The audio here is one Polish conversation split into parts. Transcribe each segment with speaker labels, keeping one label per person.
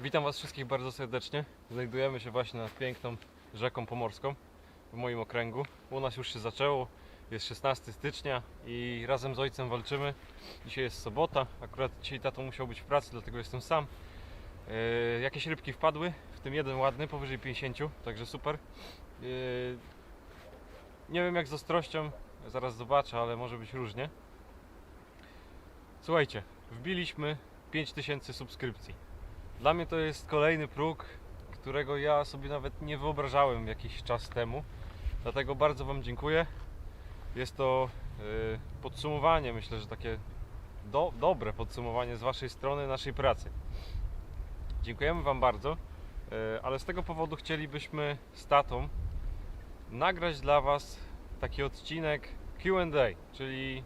Speaker 1: Witam Was wszystkich bardzo serdecznie. Znajdujemy się właśnie nad piękną rzeką pomorską w moim okręgu. U nas już się zaczęło. Jest 16 stycznia i razem z ojcem walczymy. Dzisiaj jest sobota. Akurat dzisiaj tato musiał być w pracy, dlatego jestem sam. Yy, jakieś rybki wpadły, w tym jeden ładny, powyżej 50, także super. Yy, nie wiem jak z ostrością, zaraz zobaczę, ale może być różnie. Słuchajcie, wbiliśmy 5000 subskrypcji. Dla mnie to jest kolejny próg, którego ja sobie nawet nie wyobrażałem jakiś czas temu. Dlatego bardzo Wam dziękuję. Jest to y, podsumowanie, myślę, że takie do, dobre podsumowanie z Waszej strony naszej pracy. Dziękujemy Wam bardzo, y, ale z tego powodu chcielibyśmy z tatą nagrać dla Was taki odcinek QA, czyli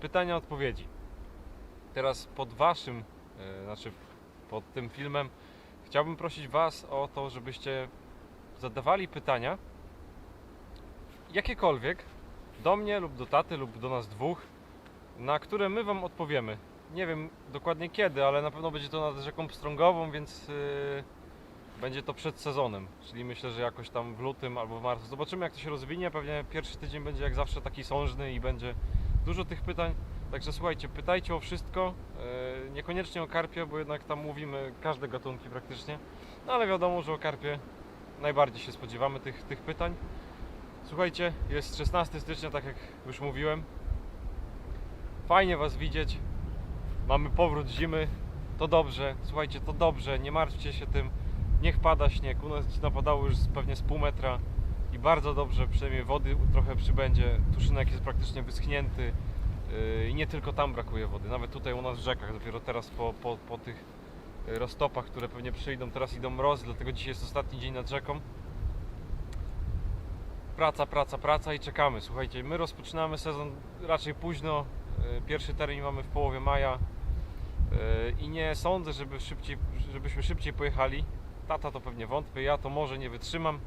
Speaker 1: pytania-odpowiedzi. Teraz pod Waszym, y, znaczy pod tym filmem chciałbym prosić Was o to, żebyście zadawali pytania jakiekolwiek do mnie lub do taty lub do nas dwóch, na które my Wam odpowiemy. Nie wiem dokładnie kiedy, ale na pewno będzie to nad rzeką Pstrągową, więc yy, będzie to przed sezonem, czyli myślę, że jakoś tam w lutym albo w marcu. Zobaczymy jak to się rozwinie, pewnie pierwszy tydzień będzie jak zawsze taki sążny i będzie dużo tych pytań. Także słuchajcie, pytajcie o wszystko, yy, niekoniecznie o karpie, bo jednak tam mówimy każde gatunki praktycznie, no ale wiadomo, że o karpie najbardziej się spodziewamy tych, tych pytań. Słuchajcie, jest 16 stycznia, tak jak już mówiłem. Fajnie Was widzieć. Mamy powrót zimy. To dobrze. Słuchajcie, to dobrze. Nie martwcie się tym. Niech pada śnieg. U nas napadało już pewnie z pół metra i bardzo dobrze. Przynajmniej wody trochę przybędzie. Tuszynek jest praktycznie wyschnięty. Yy, I nie tylko tam brakuje wody. Nawet tutaj u nas w rzekach. Dopiero teraz po, po, po tych yy, roztopach, które pewnie przyjdą. Teraz idą mrozy, dlatego dzisiaj jest ostatni dzień nad rzeką praca, praca, praca i czekamy. Słuchajcie, my rozpoczynamy sezon raczej późno. e, Pierwszy termin mamy w połowie maja i nie sądzę, żeby szybciej, żebyśmy szybciej pojechali. Tata to pewnie wątpię, ja to może nie wytrzymam,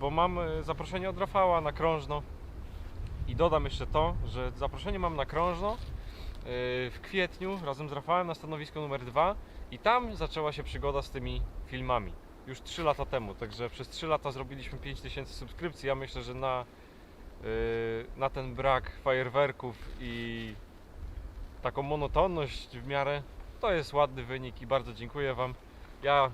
Speaker 1: bo mam zaproszenie od Rafała na krążno. I dodam jeszcze to, że zaproszenie mam na krążno e, w kwietniu razem z Rafałem na stanowisko numer dwa i tam zaczęła się przygoda z tymi filmami już 3 lata temu, także przez 3 lata zrobiliśmy 5000 subskrypcji. Ja myślę, że na, yy, na ten brak fajerwerków i taką monotonność w miarę to jest ładny wynik i bardzo dziękuję Wam. Ja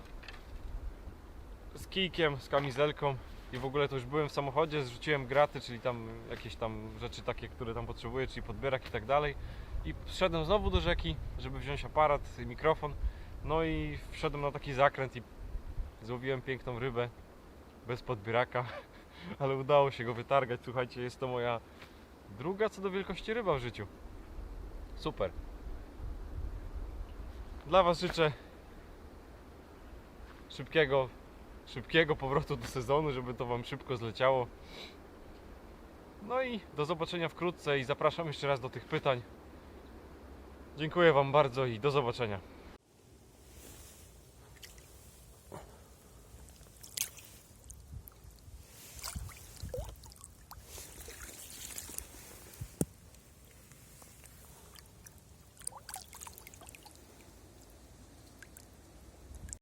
Speaker 1: z kijkiem, z kamizelką i w ogóle to już byłem w samochodzie, zrzuciłem graty, czyli tam jakieś tam rzeczy takie, które tam potrzebuję, czyli podbierak i tak dalej. I wszedłem znowu do rzeki, żeby wziąć aparat, mikrofon. No i wszedłem na taki zakręt i Złowiłem piękną rybę bez podbieraka, ale udało się go wytargać. Słuchajcie, jest to moja druga co do wielkości ryba w życiu. Super. Dla Was życzę szybkiego, szybkiego powrotu do sezonu, żeby to Wam szybko zleciało. No i do zobaczenia wkrótce i zapraszam jeszcze raz do tych pytań. Dziękuję Wam bardzo i do zobaczenia.